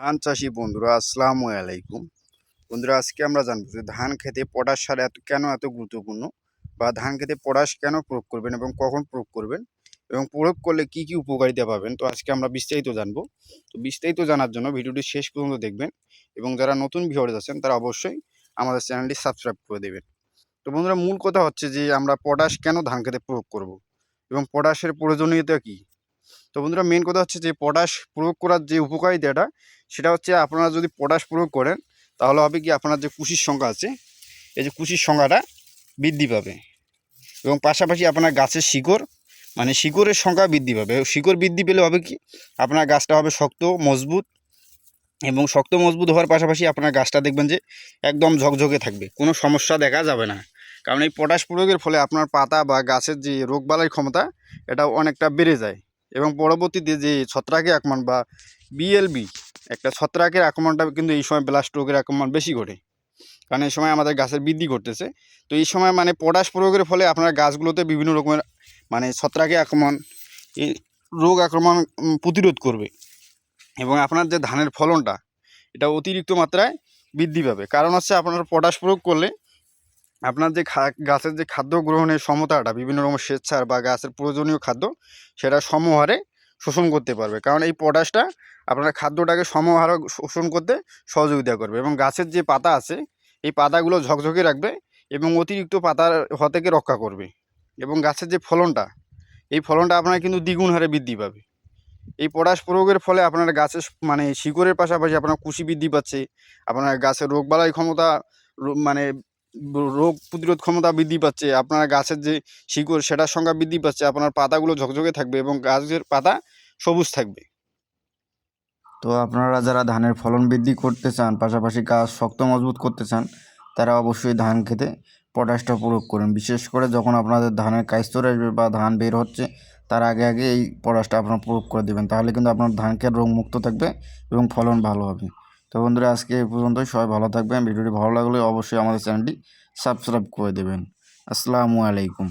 ধান চাষি বন্ধুরা, আসসালামু আলাইকুম। বন্ধুরা, আজকে আমরা জানব যে ধান খেতে পটাশ সার এত, কেন এত গুরুত্বপূর্ণ বা ধান খেতে পটাশ কেন প্রয়োগ করবেন এবং কখন প্রয়োগ করবেন এবং প্রয়োগ করলে কি কি উপকারিতা পাবেন? তো আজকে আমরা বিস্তারিত জানব। তো বিস্তারিত জানার জন্য ভিডিওটি শেষ পর্যন্ত দেখবেন এবং যারা নতুন ভিউয়ার্স আছেন, তারা অবশ্যই আমাদের চ্যানেলটি সাবস্ক্রাইব করে দেবেন। তো বন্ধুরা, মূল কথা হচ্ছে যে আমরা পটাশ কেন ধান খেতে প্রয়োগ করব এবং পটাশের প্রয়োজনীয়তা কী? তো বন্ধুরা মেন কথা হচ্ছে যে পটাশ প্রয়োগ করার যে উপকারিতাটা, সেটা হচ্ছে আপনারা যদি পটাশ প্রয়োগ করেন, তাহলে হবে কি আপনার যে কুশির সংখ্যা আছে, এই যে কুশির সংখ্যাটা বৃদ্ধি পাবে। এবং পাশাপাশি আপনার গাছের শিকড় মানে শিকড়ের সংখ্যা বৃদ্ধি পাবে। শিকড় বৃদ্ধি পেলে হবে কি, আপনার গাছটা হবে শক্ত, মজবুত, এবং শক্ত, মজবুত হওয়ার পাশাপাশি আপনার গাছটা দেখবেন যে একদম ঝকঝকে থাকবে, কোনো সমস্যা দেখা যাবে না। কারণ এই পটাশ প্রয়োগের ফলে আপনার পাতা বা গাছের যে রোগবালাইয়ের ক্ষমতা এটা অনেকটা বেড়ে যায়। এবং পরবর্তীতে যে ছত্রাকের আক্রমণ বা বিএলবি একটা ছত্রাকের আক্রমণটা কিন্তু এই সময় ব্লাস্ট রোগের আক্রমণ বেশি ঘটে। কারণ এই সময় আমাদের গাছের বৃদ্ধি ঘটতেছে। তো এই সময় মানে পটাশ প্রয়োগের ফলে আপনার গাছগুলোতে বিভিন্ন রকমের মানে ছত্রাকের আক্রমণ, এই রোগ আক্রমণ প্রতিরোধ করবে। এবং আপনার যে ধানের ফলনটা, এটা অতিরিক্ত মাত্রায় বৃদ্ধি পাবে। কারণ হচ্ছে আপনার পটাশ প্রয়োগ করলে আপনার যে গাছের যে খাদ্য গ্রহণের ক্ষমতাটা বিভিন্ন রকম স্বেচ্ছার বা গাছের প্রয়োজনীয় খাদ্য, সেটা সমহারে শোষণ করতে পারবে। কারণ এই পটাশটা আপনার খাদ্যটাকে সমহারে শোষণ করতে সহযোগিতা করবে এবং গাছের যে পাতা আছে, এই পাতাগুলো ঝকঝকে রাখবে এবং অতিরিক্ত পাতার থেকে রক্ষা করবে এবং গাছের যে ফলনটা, এই ফলনটা আপনার কিন্তু দ্বিগুণ হারে বৃদ্ধি পাবে। এই পটাশ প্রয়োগের ফলে আপনার গাছের মানে শিকড়ের পাশাপাশি আপনার কুশি বৃদ্ধি পাচ্ছে, আপনার গাছের রোগবালাই ক্ষমতা মানে রোগ প্রতিরোধ ক্ষমতা বৃদ্ধি পাচ্ছে, আপনার গাছের যে শিকড় সেটার সংখ্যা বৃদ্ধি পাচ্ছে, আপনার পাতাগুলো ঝকঝকে থাকবে এবং গাছের পাতা সবুজ থাকবে। তো আপনারা যারা ধানের ফলন বৃদ্ধি করতে চান, পাশাপাশি গাছ শক্ত মজবুত করতে চান, তারা অবশ্যই ধান খেতে পটাশটা প্রয়োগ করুন। বিশেষ করে যখন আপনাদের ধানের কাইস্তর আসবে বা ধান বের হচ্ছে, তার আগে আগে এই পটাশটা আপনারা প্রয়োগ করে দেবেন, তাহলে কিন্তু আপনার ধানকে রোগমুক্ত থাকবে এবং ফলন ভালো হবে। তো বন্ধুরা, আজকে এই পর্যন্তই। সবাই ভালো থাকবেন। ভিডিওটি ভালো লাগলে অবশ্যই আমাদের চ্যানেলটি সাবস্ক্রাইব করে দেবেন। আসসালামু আলাইকুম।